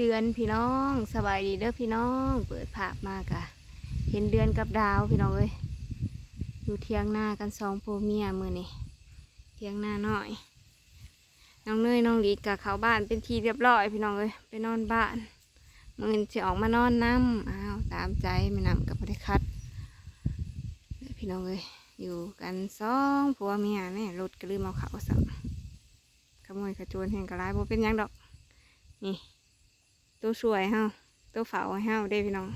เดือนพี่น้องสบายดีเด้อพี่น้อง เปิดภาพมากะเห็นเดือนกับดาวพี่น้องเอ้ยอยู่เทียงหน้ากันสองผัวเมียมือนี่เทียงหน้าหน้อย น้องเนยน้องลีกะเขาบ้านเป็นทีเรียบร้อยพี่น้องเอ้ยไปนอนบ้านมือจะออกมานอนน้ำอ้าวตามใจไม่นำกับพอได้คัดเด้อพี่น้องเอ้ยอยู่กันสองผัวเมียเนี่ยรถก็ลืมเอาเขาสับขโมยขโจรแห่งกระไรโบเป็นยังดอก นี่ ตัวสวยเฮาตัวเฝ้าให้เฮาเด้พี่น้อง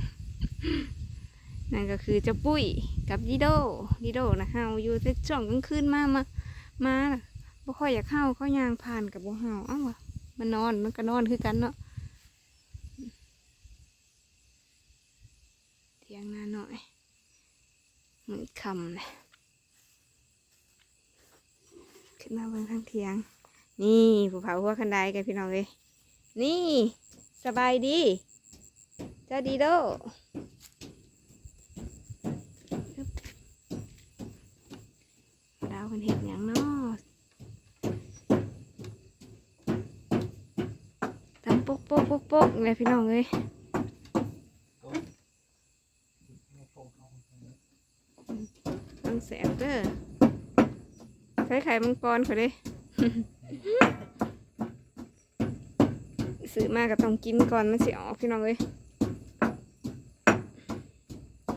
นั่นก็คือเจ้าปุ้ยกับดิโดดิโดนะเฮาอยู่แต่ช่วงกลางคืนมามามาน่ะบ่ค่อยอยากเฮาเขายางผ่านกับบ่เฮาเอ้าวะมันนอนมันก็นอนคือกันเนาะเทียงหน้าหน่อยมืดคำเลยขึ้นมาเบิ่งทางเทียง นี่ผู้เผาหัวคันไดกันพี่น้องเลยนี่ สบายดีเจ้าดีโดดาวกันเห็นอย่างเนาะทำปุ๊กปุ๊กปุ๊กปุ๊กเลยพี่น้องเลยมันแสบเด้อใช้ไข่มังกรเขาเด้ ซื้อมาก็ต้องกินก่อนมันสิออกพี่น้องเลย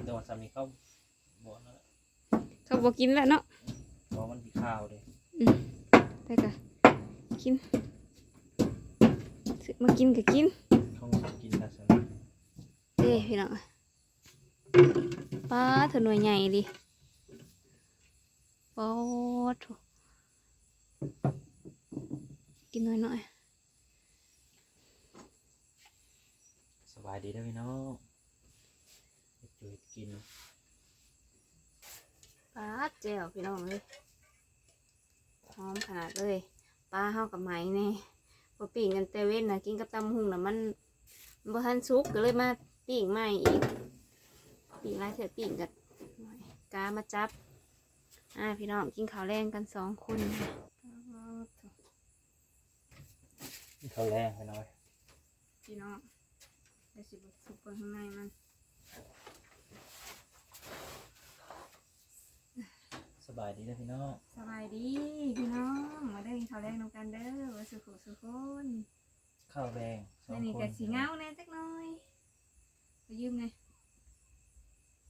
แต่ว่าสามีเขาบอกนั่นแหละเขาบอกกินแล้วเนาะบอกมันมีข้าวเลยแต่ก็กินซื้อมากินก็กินเขาไม่กินนะสามีเด้พี่น้องป้าเธอหน่วยใหญ่ดิปอดโถกินหน่อยหน่อย สบายดีนะพี่น้องไปจุยกินป้าดแจ่วพี่น้องเลยหอมขนาดเลยปลาเฮากับไหมนี่พอปิ้งกันแต่เว้นนะกินกับตำหุงนะมันมันบ่ทันสุกก็เลยมาปิ้งใหม่อีกปิ้งไรเถอะปิ้งกับกามาจับอ่าพี่น้องกินข้าวแรงกันสองคนค่ะเขาวแรงไปหน่อยพี่น้อง เดี๋ยวสิบสุกเปิดข้างในมันสบายดีนะพี่น้องสบายดีพี่น้องมาได้กินข้าวแรงนำกันเด้อว่าสุขุสุขคนข้าวแรงสอไม่งนี่คก็นสีเงาแน่จักหน่อยไปยืมไง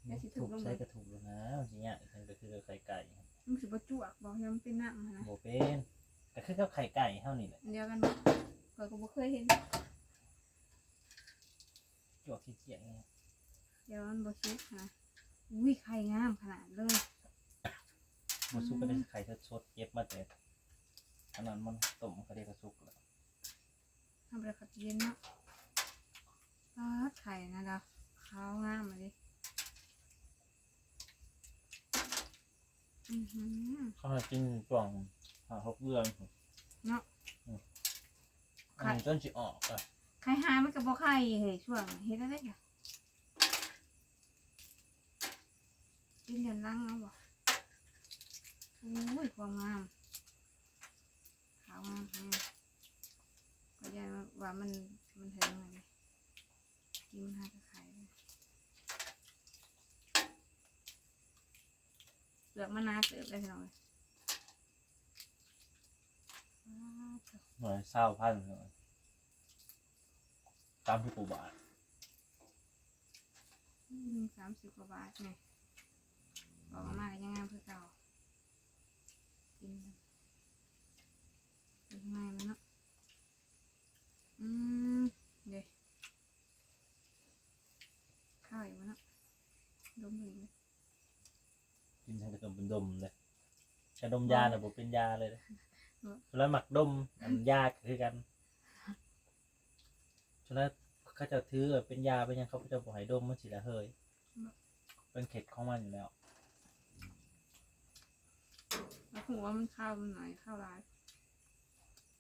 เดี๋ยวสิถูถูกกลง ใช้กระถูกแล้วนะทีเนี้ยมันก็คือไข่ไก่ครับมันสิบจวกบอกยังเป็นน้ำหั้นนะโบเป็นก็คือกับไข่ไก่เท่านี้แหละอันเดียวกันบ่ข้อยก็บ่เคยเห็นจ วกขี้เกียจเนี่ยเดี๋ยวมันบ่ชุกนะอุ้ยไข่งามขนาดเลยมาซุปก็ได้ไข่สดๆเย็บมาแต่อันนั้นมันต้มเขาเรียกกระซุกแล้วทำไปขัดเย็นเนาะป้าดไข่นะดาวขาวงามมาดิอือหือเขาให้กินกล่องหาหกเดือนเนาะอันนี้ต้นสิออกอะ ไข่หามันกับบ่ไข่เฮ้ยช่วงเฮ็ดอะไรกันกินยันลังเอาบ่โอ้ยความงามขาวงามแฮงก็ยันว่ามันมันเถิงเลยกินมันหากับไข่เลยเปลือกมันหนาเติบเลยพี่น้อยว้าวเถอะหน่อยเศร้าพันหน่อย ตามที่กูบอกอืมสามสิบกว่าบาทไงบอกมาก็ยังงามเพื่อเก่ากินกันเป็นไงมันเนาะอืมเดี๋ยวข้าวอีกมั้เนาะดมอีกเลยกินทางกระดมเป็นดมเลยจะดมยาแต่บอกเป็นยาเลยนะแล้วหมักดมอันยาก็คือกัน ฉะนั้นเขาจะถือเป็นยาเป็นหยังเขาจะบอกให้ดมมันสิละเฮยเป็นเข็ดของมันอยู่แล้ว แล้วผมว่ามันข้าวมันหน่อยข้าวร้าย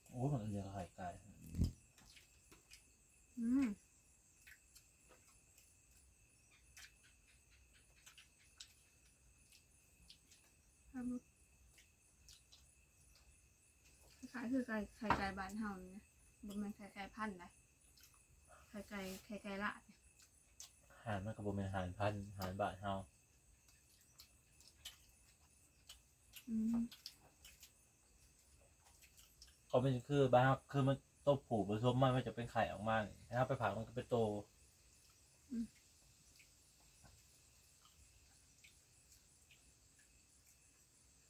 โอ้ยมันเรียกไข่ไก่อืมครับลูกคล้ายๆคือไก่ไข่ไก่บ้านเฮานี่นะบ่แม่นไข่ไก่พันธุ์นะ ไข่ไก่ไข่ไก่ละอาหารมันก็บ่เป็นอาหารพันธุ์อาหารบาทเฮาอืมเขาเป็นคือบ้านเราคือมันโตผูกผสมมันมันจะเป็นไข่ออกมานี่ถ้าไปผ่ามันก็เป็นโต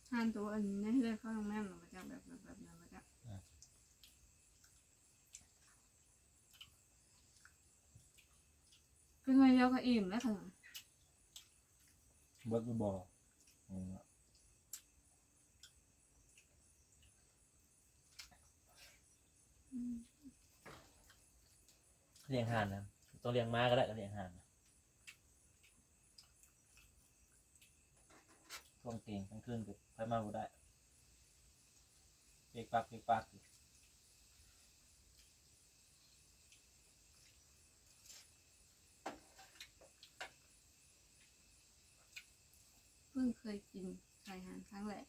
ทานตัวอันนี้เลือดเข้าตรงแม่หนูมาจากแบบแบบแบบนั้น มาจากคือไงเดียวก็อิ่มแล้วค่ะเบิดบ่อืมอืมเลี้ยงห่านนะต้องเลี้ยงม้าก็ได้ก็เลี้ยงห่านนะช่วงเก่งกลางคืนก็ไปมาบ่ได้เปียกปักเปียกปักอยู่ พิ่งเคยกินไข่หานครั้งแรก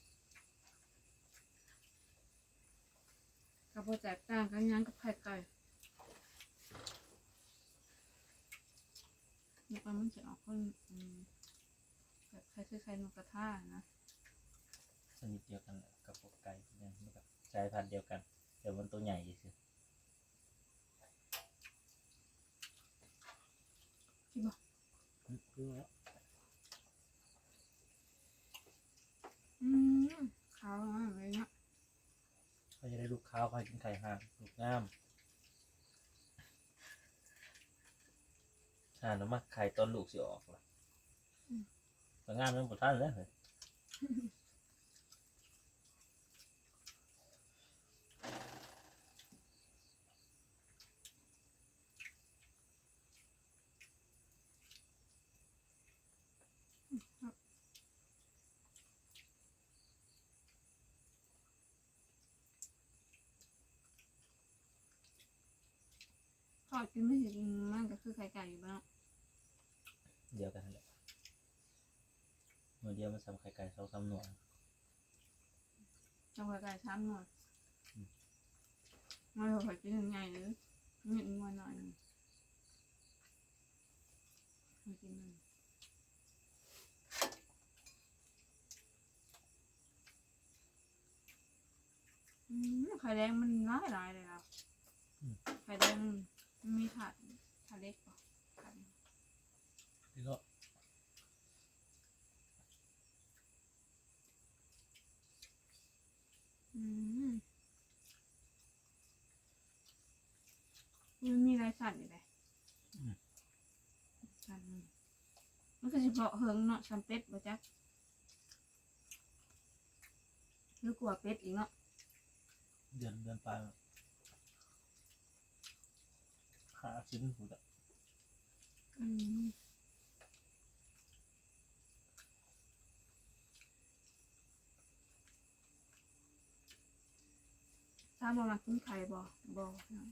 กับโปรแจกต่างกันยังกับไข่ไก่นี่ปลามันจะออกคนอืมแบบไข่คือไข่นกกระทานะชนิดเดียวกันแหละกับพวกไก่เนี่ยมันกับสายพันธุ์เดียวกันเดี๋ยวมันตัวใหญ่สิคิดบอกรู้แล้ว อืมขาวมากเลยเนาะ เขาจะได้ลูกข้าวเขาให้กินไข่ห่านลูกงามห่านแล้วมาไข่ตอนลูกสิออกล่ะแต่งามมันบ่ทันแล้วเฮ้ย กินไม่ถึงมันก็คือไข่ไก่อยู่บ้างเดียวกันนั่นแหละหน่วยเดียวมันสำไข่ไก่สองสามหน่วยจังหวะไก่ช้ำหน่อยมันเราขอกินยังไงหรือเม็ดงัวหน่อยหนึงมากินมันอืมไข่แดงมันร้ายหลายเลยครับไข่แดง มีถาดถาดเล็กป่ะถาดนี่ก็อืมมันมีลายสัตว์อยู่เลยสัตว์มันมันคือเฉพาะเฮิงเนาะซัมเป็ดบ่จ๊ะหรือกลัวเป็ดอีกเนาะเดือนเดือนปลาย หาชิ้นหูดอะอืมถ้าบ่มากินไข่บ่บ่เนาะ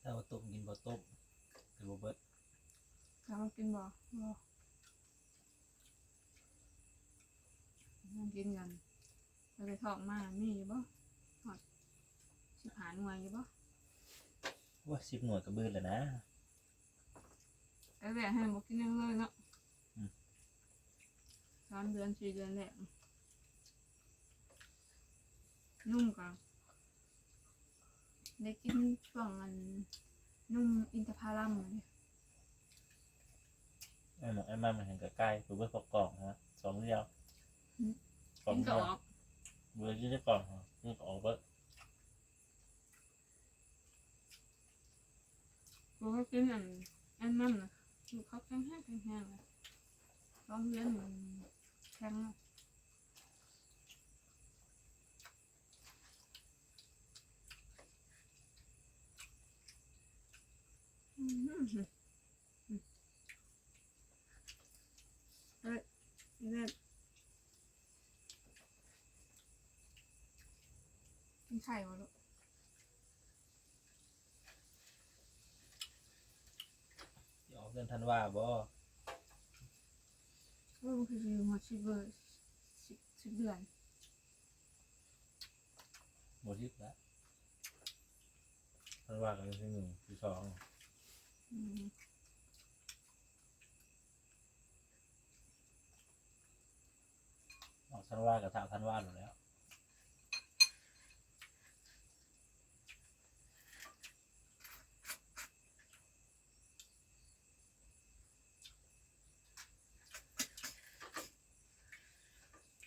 ถ้าว่าต้มกินบ่ต้มหรือบ่เบิดถ้ามากินบ่บ่มากินกันเราไปทอกมามีอยู่บ่ หอดสิบหาหน่วยอยู่บ่ว่าสิบหน่วยกระเบือแล้วนะแต่แรกให้บ่กินยังเลยเนาะอืมสามเดือนสี่เดือนแรกนุ่มกันได้กินช่วงอันนุ่มอินทผลัมเลยไอ้หมอกไอ้มันมันเห็นกับใกล้หรือว่าพอกกล่องฮะสองเดียวกล่องกินเดีก็ยวออก เบื่อที่ได้ก่องฮะนี่ออกเบิดกูก็กินอันอันนั่นนะอยู่เขาแข็งแห้งแข็งแห้งเลยสองเดือนมันแข็งอะอืมเฮ้ยนี่แม่กิน ไข่วะลูกที่ออกเดือนธันวาบ่ว่ามันคืออยู่หัวชิบเบอร์สิบสิบเดือนหมดที่แล้วท่านว่ากันที่หนึ่งที่สองอืมออกท่านว่ากับทางท่านว่าอยู่แล้ว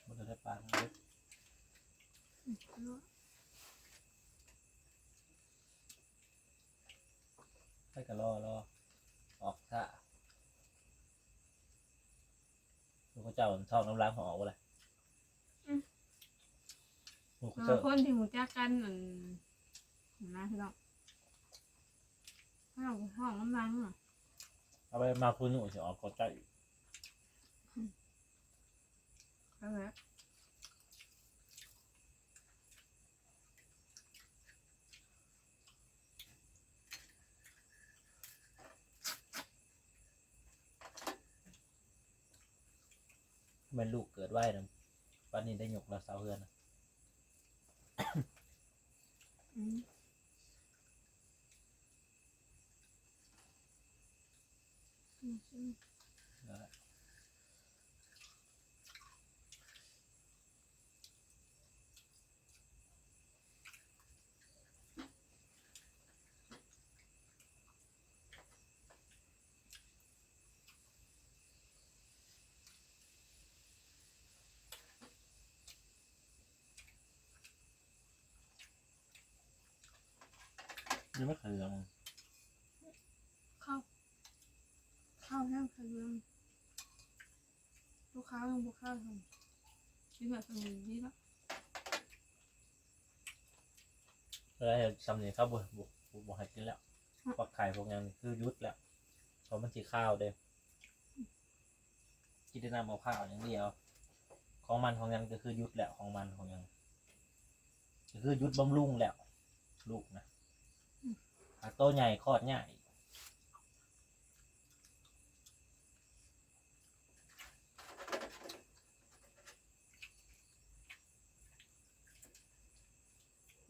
มันจะได้ปลาเล็ก ให้กันรอรอออกท่าลูกเขาเจ้าชอบน้ำล้างของออกวะเลยลูกเขาบาเจ้างคนที่หูจักกันอันนะพี่น้องห้องห้องน้ำลังอะเอาไปมาคุณหนูจะออกก็ใจเอาละ แม่นลูกเกิดไหวนะวันนี้ได้หยกเราสาวเฮือนนะอืมอืมอืม นั่นแหละ ยังไม่เคยลองเข้าเข้าแห้งคือเรื่องลูกค้ายังบุกเข้าทำที่แบบตรงนี้ละแล้วสำเนียงเขาบุบุบุบุให้กินแล้วพวกไข่พวกยังนี่คือยุดแล้วเพราะมันสีข้าวเด้กินได้น้ำเอาข้าวอย่างเดียว ของมันของยังก็คือยุดแล้วของมันของยังก็คือยุดบำรุงแล้ว ลูกนะ หากโตใหญ่คลอดใหญ่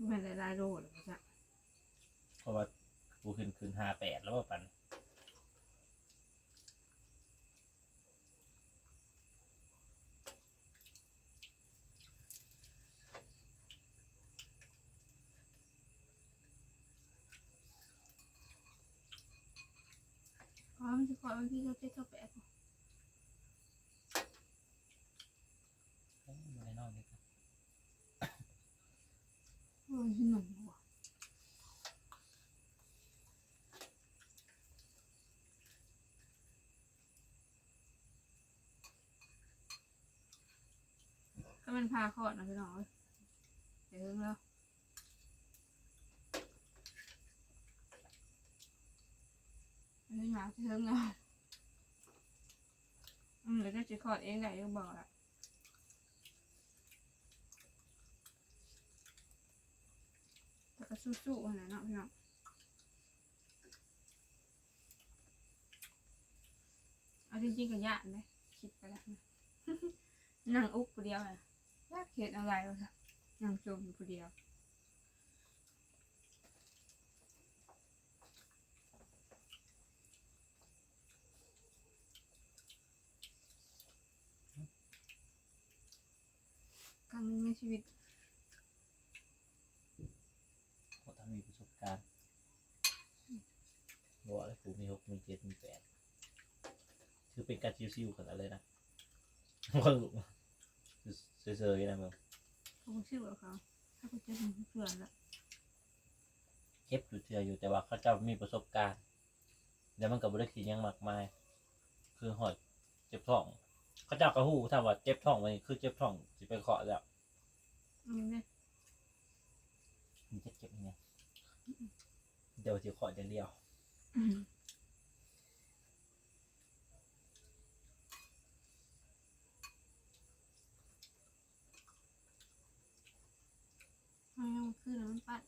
มันหลายๆโลเลยจ้ะเพราะว่ากูขึ้นขึ้นห้าแปดแล้วว่าปัน อ๋อ มันจะคอยวันที่เราเจ็ดเท่าแปดเอ้ยไม่ได้นอนเลยครับโอ้ยหนุ่มว่ะก็มันพาคลอดนะพี่น้องเอ้ยเดี๋ยวเพิ่งแล้วเฮ้ยหมาจะเพิ่งแล้ว อืมเดี๋ยวจะจะคอดเองได้ยังบอกละแต่ก็สู้ๆขนาดเนาะพี่น้องเอาจริงๆก็ยากเลยคิดไปแล้วนะนั่งอุกผู้เดียวอะยากเห็นอะไรวะจ๊ะนั่งจมอยู่ผู้เดียว ครั้งหนึงใน ชีวิตเพราะถ้ามีประสบการณ์บอกเลยกูมีหกมีเจ็ดมีแปดคือเป็นการซิวๆกันอะไรนะว่าลูกเซยๆนะมึงเขาก็ชื่อว่าเขาถ้าเขาจะถึงเพื่อนละเก็บอยู่เทืออยู่แต่ว่าเขาเจะมีประสบการณ์ แล้วมันกับบริขียังมากมาย คือหอยเจ็บท้อง เขาเจ้ากระหู้ถ้าว่าเจ็บท้องมันคือเจ็บท้องจะไปเคาะแล้ว อืมเนี่ยมันจะเจ็บยังไงเดี๋ยวจะเคาะอย่างเดียวอืมไม่ต้องขึ้นแล้วมันปัด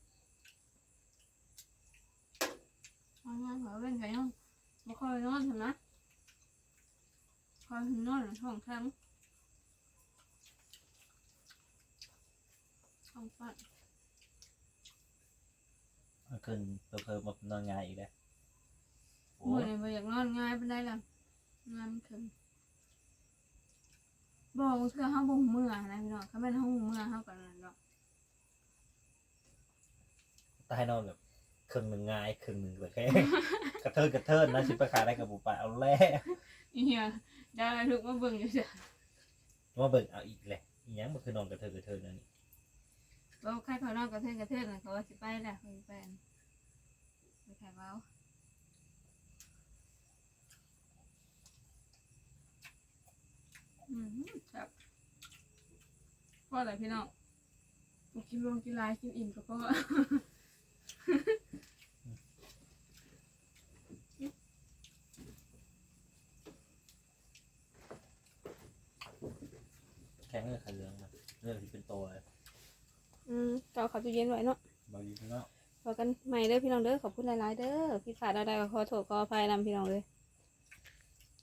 เอาง่ายๆเหรอเป็นไงยังบ่ค่อยนอนเถอะนะคอยนอนท้องแข็ง ท้องปัดมันขึ้นเพิ่มๆมานอนงานอีกแล้วโอ้มื้อยนี้บ่อยากนอนง่ายปานใดล่ะงานมันขึ้นบอกเทื่อเฮาบ่ฮู้มื้อนะพี่น้องคันแม่นเฮาฮู้มื้อเฮาก็นั่นดอกตายนอนแบบครึ่งหนึ่งงายครึ่งหนึ่งแบบแค่ กระเทินกระเทินนะชิบไปขายได้กับบุปผาเอาแล้ว อีเหี้ยได้ลูกมาเบิ่งอยู่จ้ะมาเบิ่งเอาอีกแหละอีหยังมันคือนอนกระเทินกระเทินนั่นนี่ บ่ใครเขานอนกระเทือนกระเทือนน่ะเขาว่าสิไปแหละเขาสิไปอันไปขายเว้าอืมครับพออะไรพี่น้องกินรวมกินหลายกินอิ่มก็พอแข็งเลยขาเหลืองนะเรื่องที่เป็นตัวเลย อืมก็เอาเขาตู้เย็นไว้เนาะบางทีข้างนอก พอกันใหม่เด้อพี่น้องเด้อขอบคุณหลายๆเด้อพี่ขาดอะไรก็ขอโทษขออภัยนำพี่น้องเลย